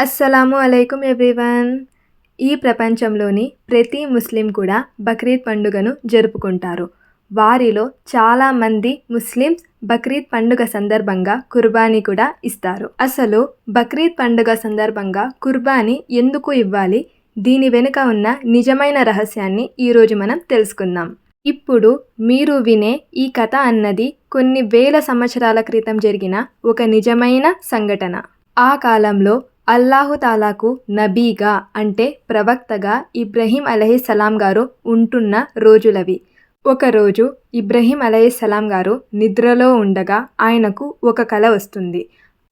అస్సలాము అలైకుం ఎవ్రీవన్. ఈ ప్రపంచంలోని ప్రతి ముస్లిం కూడా బక్రీద్ పండుగను జరుపుకుంటారు. వారిలో చాలామంది ముస్లిమ్స్ బక్రీద్ పండుగ సందర్భంగా కుర్బానీ కూడా ఇస్తారు. అసలు బక్రీద్ పండుగ సందర్భంగా కుర్బానీ ఎందుకు ఇవ్వాలి? దీని వెనుక ఉన్న నిజమైన రహస్యాన్ని ఈరోజు మనం తెలుసుకుందాం. ఇప్పుడు మీరు వినే ఈ కథ అన్నది కొన్ని వేల సంవత్సరాల క్రితం జరిగిన ఒక నిజమైన సంఘటన. ఆ కాలంలో అల్లాహుతాలాకు నబీగా అంటే ప్రవక్తగా ఇబ్రహీం అలహిస్సలాం గారు ఉంటున్న రోజులవి. ఒకరోజు ఇబ్రహీం అలహిస్సలాం గారు నిద్రలో ఉండగా ఆయనకు ఒక కల వస్తుంది.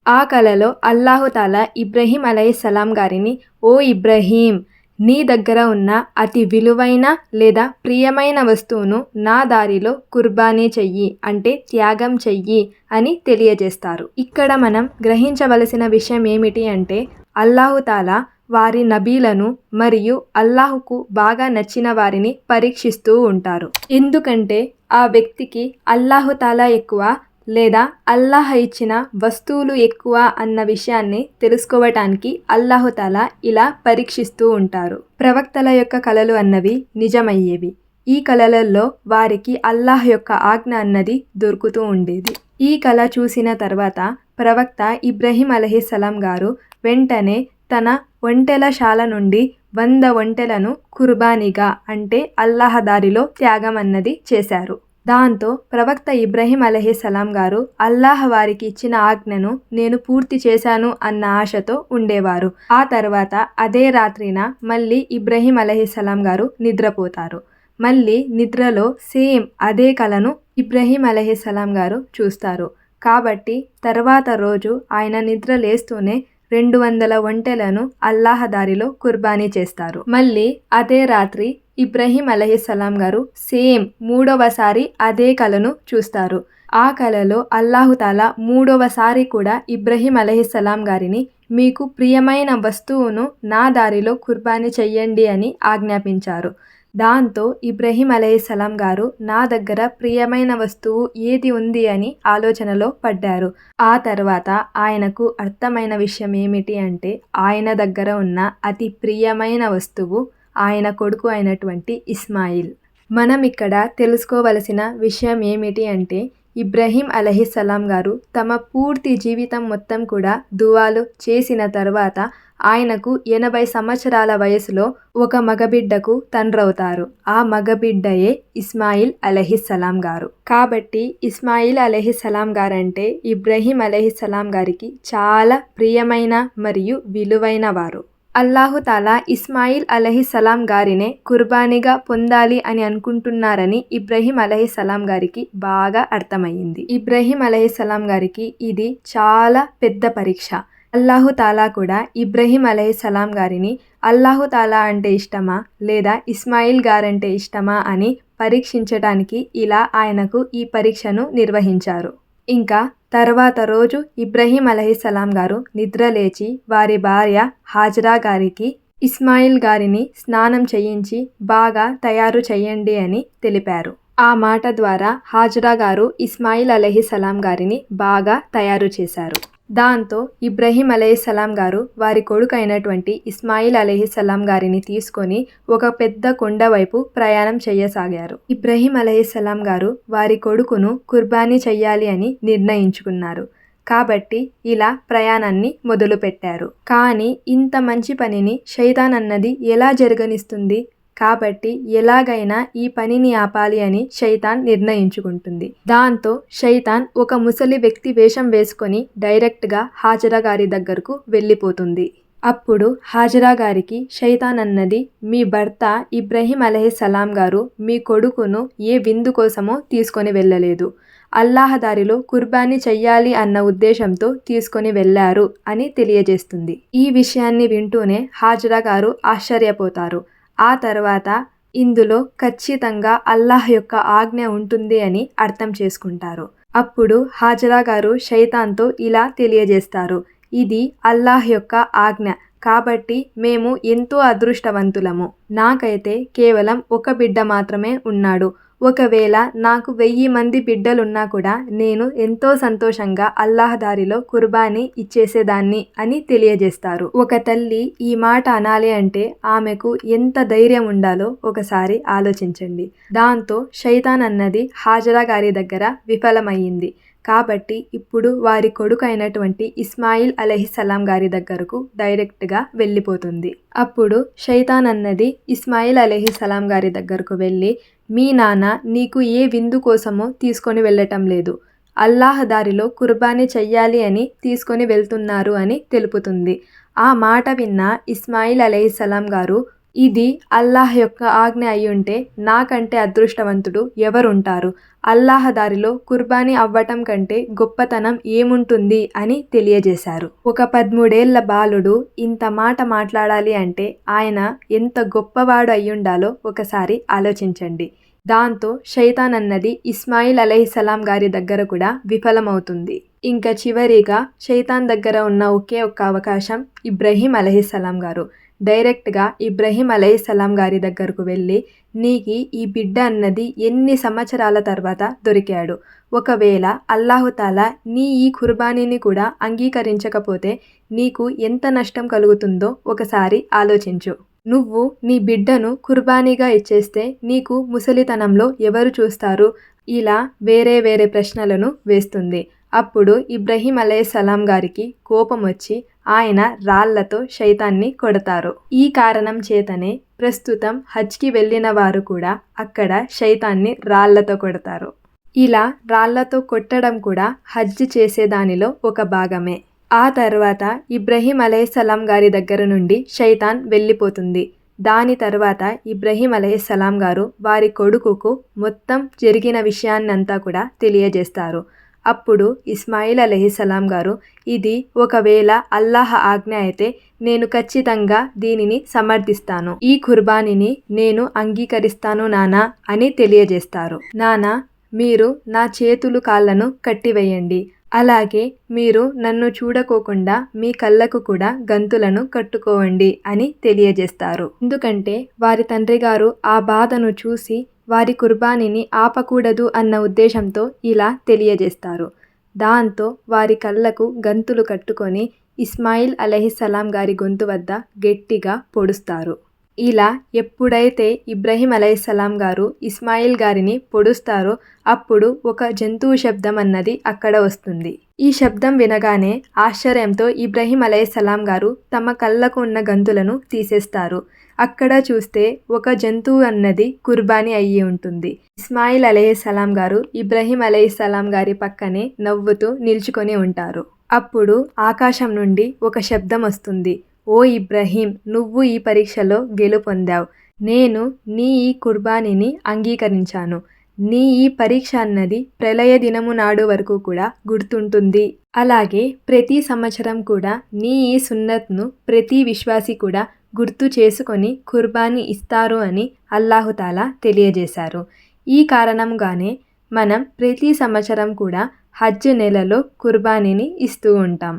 ఆ కలలో అల్లాహుతాలా ఇబ్రహీం అలహిస్సలాం గారిని ఓ ఇబ్రహీం నీ దగ్గర ఉన్న అతి విలువైన లేదా ప్రియమైన వస్తువును నా దారిలో కుర్బానీ చెయ్యి అంటే త్యాగం చెయ్యి అని తెలియజేస్తారు. ఇక్కడ మనం గ్రహించవలసిన విషయం ఏమిటి అంటే అల్లాహుతాలా వారి నబీలను మరియు అల్లాహుకు బాగా నచ్చిన వారిని పరీక్షిస్తూ ఉంటారు. ఎందుకంటే ఆ వ్యక్తికి అల్లాహుతాలా ఎక్కువ లేదా అల్లాహ్ ఇచ్చిన వస్తువులు ఎక్కువ అన్న విషయాన్ని తెలుసుకోవటానికి అల్లాహుతాలా ఇలా పరీక్షిస్తూ ఉంటారు. ప్రవక్తల యొక్క కళలు అన్నవి నిజమయ్యేవి. ఈ కళలలో వారికి అల్లాహ్ యొక్క ఆజ్ఞ అన్నది దొరుకుతూ ఉండేది. ఈ కళ చూసిన తర్వాత ప్రవక్త ఇబ్రహీం అలహిస్సలాం గారు వెంటనే తన ఒంటెల శాల నుండి వంద ఒంటెలను కుర్బానీగా అంటే అల్లాహ్ దారిలో త్యాగం అన్నది చేశారు. దాంతో ప్రవక్త ఇబ్రహీం అలహిసలాం గారు అల్లాహ్ వారికి ఇచ్చిన ఆజ్ఞను నేను పూర్తి చేశాను అన్న ఆశతో ఉండేవారు. ఆ తర్వాత అదే రాత్రిన మళ్ళీ ఇబ్రహీం అలహిసలాం గారు నిద్రపోతారు. మళ్ళీ నిద్రలో సేమ్ అదే కలను ఇబ్రహీం అలహిసలాం గారు చూస్తారు. కాబట్టి తర్వాత రోజు ఆయన నిద్ర లేస్తూనే రెండు వందల ఒంటెలను అల్లాహ దారిలో కుర్బానీ చేస్తారు. మళ్ళీ అదే రాత్రి ఇబ్రహీం అలహిస్సలాం గారు సేమ్ మూడవసారి అదే కళను చూస్తారు. ఆ కళలో అల్లాహుతాలా మూడవసారి కూడా ఇబ్రహీం అలహిస్సలాం గారిని మీకు ప్రియమైన వస్తువును నా దారిలో కుర్బానీ చెయ్యండి అని ఆజ్ఞాపించారు. దాంతో ఇబ్రహీం అలైహిస్సలాం గారు నా దగ్గర ప్రియమైన వస్తువు ఏది ఉంది అని ఆలోచనలో పడ్డారు. ఆ తర్వాత ఆయనకు అర్థమైన విషయం ఏమిటి అంటే ఆయన దగ్గర ఉన్న అతి ప్రియమైన వస్తువు ఆయన కొడుకు అయినటువంటి ఇస్మాయిల్. మనం ఇక్కడ తెలుసుకోవలసిన విషయం ఏమిటి అంటే ఇబ్రహీం అలహిస్సలాం గారు తమ పూర్తి జీవితం మొత్తం కూడా దువాలు చేసిన తర్వాత ఆయనకు ఎనభై సంవత్సరాల వయసులో ఒక మగబిడ్డకు తండ్రవుతారు. ఆ మగబిడ్డయే ఇస్మాయిల్ అలహిస్సలాం గారు. కాబట్టి ఇస్మాయిల్ అలహిస్సలాం గారంటే ఇబ్రహీం అలహిస్సలాం గారికి చాలా ప్రియమైన మరియు విలువైన వారు. అల్లాహుతాలా ఇస్మాయిల్ అలహిసలాం గారినే కుర్బానీగా పొందాలి అని అనుకుంటున్నారని ఇబ్రహీం అలహిసలాం గారికి బాగా అర్థమయ్యింది. ఇబ్రహీం అలహిసలాం గారికి ఇది చాలా పెద్ద పరీక్ష. అల్లాహుతాలా కూడా ఇబ్రహీం అలహిసలాం గారిని అల్లాహుతాలా అంటే ఇష్టమా లేదా ఇస్మాయిల్ గారంటే ఇష్టమా అని పరీక్షించడానికి ఇలా ఆయనకు ఈ పరీక్షను నిర్వహించారు. ఇంకా తర్వాత రోజు ఇబ్రహీం అలహిసలాం గారు నిద్రలేచి వారి భార్య హాజరా గారికి ఇస్మాయిల్ గారిని స్నానం చేయించి బాగా తయారు చేయండి అని తెలిపారు. ఆ మాట ద్వారా హాజరా గారు ఇస్మాయిల్ అలహిసలాం గారిని బాగా తయారు చేశారు. దాంతో ఇబ్రహీం అలహిస్సలాం గారు వారి కొడుకు అయినటువంటి ఇస్మాయిల్ అలహిస్సలాం గారిని తీసుకొని ఒక పెద్ద కొండ వైపు ప్రయాణం చేయసాగారు. ఇబ్రహీం అలహిస్సలాం గారు వారి కొడుకును కుర్బానీ చెయ్యాలి అని నిర్ణయించుకున్నారు. కాబట్టి ఇలా ప్రయాణాన్ని మొదలుపెట్టారు. కానీ ఇంత మంచి పనిని షైతాన్ అన్నది ఎలా జరగనిస్తుంది? కాబట్టి ఎలాగైనా ఈ పనిని ఆపాలి అని శైతాన్ నిర్ణయించుకుంటుంది. దాంతో శైతాన్ ఒక ముసలి వ్యక్తి వేషం వేసుకొని డైరెక్ట్గా హాజరా గారి దగ్గరకు వెళ్ళిపోతుంది. అప్పుడు హాజరా గారికి శైతాన్ అన్నది మీ భర్త ఇబ్రహీం అలహిసలాం గారు మీ కొడుకును ఏ విందు కోసమో తీసుకొని వెళ్ళలేదు. అల్లాహ దారిలో కుర్బానీ చెయ్యాలి అన్న ఉద్దేశంతో తీసుకొని వెళ్ళారు అని తెలియజేస్తుంది. ఈ విషయాన్ని వింటూనే హాజరా గారు ఆశ్చర్యపోతారు. ఆ తర్వాత ఇందులో ఖచ్చితంగా అల్లాహ్ యొక్క ఆజ్ఞ ఉంటుంది అని అర్థం చేసుకుంటారు. అప్పుడు హాజరా గారు శైతాన్తో ఇలా తెలియజేస్తారు. ఇది అల్లాహ్ యొక్క ఆజ్ఞ. కాబట్టి మేము ఎంతో అదృష్టవంతులము. నాకైతే కేవలం ఒక బిడ్డ మాత్రమే ఉన్నాడు. ఒకవేళ నాకు వెయ్యి మంది బిడ్డలున్నా కూడా నేను ఎంతో సంతోషంగా అల్లాహ్ దారిలో కుర్బానీ ఇచ్చేసేదాన్ని అని తెలియజేస్తారు. ఒక తల్లి ఈ మాట అనాలి అంటే ఆమెకు ఎంత ధైర్యం ఉండాలో ఒకసారి ఆలోచించండి. దాంతో శైతాన్ అన్నది హాజరా గారి దగ్గర విఫలమయ్యింది. కాబట్టి ఇప్పుడు వారి కొడుకు అయినటువంటి ఇస్మాయిల్ అలహిసలాం గారి దగ్గరకు డైరెక్ట్గా వెళ్ళిపోతుంది. అప్పుడు షైతాన్ అన్నది ఇస్మాయిల్ అలహిసలాం గారి దగ్గరకు వెళ్ళి మీ నాన్న నీకు ఏ విందు కోసమో తీసుకొని వెళ్ళటం లేదు. అల్లాహ్ దారిలో కుర్బానీ చెయ్యాలి అని తీసుకొని వెళ్తున్నారు అని తెలుపుతుంది. ఆ మాట విన్న ఇస్మాయిల్ అలహిసలాం గారు ఇది అల్లాహ్ యొక్క ఆజ్ఞ అయ్యుంటే నాకంటే అదృష్టవంతుడు ఎవరుంటారు? అల్లాహ్ దారిలో కుర్బానీ అవ్వటం కంటే గొప్పతనం ఏముంటుంది అని తెలియజేశారు. ఒక పదమూడేళ్ళ బాలుడు ఇంత మాట మాట్లాడాలి అంటే ఆయన ఎంత గొప్పవాడు అయ్యుండాలో ఒకసారి ఆలోచించండి. దాంతో శైతాన్ అన్నది ఇస్మాయిల్ అలహిసలాం గారి దగ్గర కూడా విఫలమవుతుంది. ఇంకా చివరిగా శైతాన్ దగ్గర ఉన్న ఒకే ఒక్క అవకాశం ఇబ్రహీం అలహిసలాం గారు. డైరెక్ట్గా ఇబ్రహీం అలైహిస్సలాం గారి దగ్గరకు వెళ్ళి నీకి ఈ బిడ్డ అన్నది ఎన్ని సంవత్సరాల తర్వాత దొరికాడు? ఒకవేళ అల్లాహుతాలా నీ ఈ కుర్బానీని కూడా అంగీకరించకపోతే నీకు ఎంత నష్టం కలుగుతుందో ఒకసారి ఆలోచించు. నువ్వు నీ బిడ్డను కుర్బానీగా ఇచ్చేస్తే నీకు ముసలితనంలో ఎవరు చూస్తారు? ఇలా వేరే వేరే ప్రశ్నలను వేస్తుంది. అప్పుడు ఇబ్రహీం అలైహిస్సలాం గారికి కోపం వచ్చి ఆయన రాళ్ళతో శైతాన్ని కొడతారు. ఈ కారణం చేతనే ప్రస్తుతం హజ్కి వెళ్ళిన వారు కూడా అక్కడ శైతాన్ని రాళ్ళతో కొడతారు. ఇలా రాళ్ళతో కొట్టడం కూడా హజ్ చేసేదానిలో ఒక భాగమే. ఆ తర్వాత ఇబ్రహీం అలైహిస్సలాం గారి దగ్గర నుండి శైతాన్ వెళ్ళిపోతుంది. దాని తర్వాత ఇబ్రహీం అలైహిస్సలాం గారు వారి కొడుకుకు మొత్తం జరిగిన విషయాన్నంతా కూడా తెలియజేస్తారు. అప్పుడు ఇస్మాయిల్ అలహిసలాం గారు ఇది ఒకవేళ అల్లాహ్ ఆజ్ఞ అయితే నేను ఖచ్చితంగా దీనిని సమర్థిస్తాను. ఈ కుర్బానీని నేను అంగీకరిస్తాను నానా అని తెలియజేస్తారు. నానా మీరు నా చేతులు కాళ్ళను కట్టివేయండి. అలాగే మీరు నన్ను చూడకోకుండా మీ కళ్ళకు కూడా గంతులను కట్టుకోవండి అని తెలియజేస్తారు. ఎందుకంటే వారి తండ్రి గారు ఆ బాధను చూసి వారి కుర్బానీని ఆపకూడదు అన్న ఉద్దేశంతో ఇలా తెలియజేస్తారు. దాంతో వారి కళ్ళకు గంతులు కట్టుకొని ఇస్మాయిల్ అలహిస్సలాం గారి గొంతు వద్ద గట్టిగా పొడుస్తారు. ఇలా ఎప్పుడైతే ఇబ్రహీం అలైహిస్సలాం గారు ఇస్మాయిల్ గారిని పొడుస్తారో అప్పుడు ఒక జంతువు శబ్దం అన్నది అక్కడ వస్తుంది. ఈ శబ్దం వినగానే ఆశ్చర్యంతో ఇబ్రహీం అలైహిస్సలాం గారు తమ కళ్ళకు ఉన్న గంతులను తీసేస్తారు. అక్కడ చూస్తే ఒక జంతువు అన్నది కుర్బానీ అయ్యి ఉంటుంది. ఇస్మాయిల్ అలైహిస్సలాం గారు ఇబ్రహీం అలైహిస్సలాం గారి పక్కనే నవ్వుతూ నిల్చుకొని ఉంటారు. అప్పుడు ఆకాశం నుండి ఒక శబ్దం వస్తుంది. ఓ ఇబ్రహీం నువ్వు ఈ పరీక్షలో గెలుపొందావు. నేను నీ ఈ కుర్బానీని అంగీకరించాను. నీ ఈ పరీక్ష అన్నది ప్రళయ దినము నాడు వరకు కూడా గుర్తుంటుంది. అలాగే ప్రతి సంవత్సరం కూడా నీ ఈ సున్నత్ను ప్రతి విశ్వాసి కూడా గుర్తు చేసుకొని కుర్బానీ ఇస్తారు అని అల్లాహుతాలా తెలియజేశారు. ఈ కారణంగానే మనం ప్రతి సంవత్సరం కూడా హజ్ నెలలో కుర్బానీని ఇస్తూ ఉంటాం.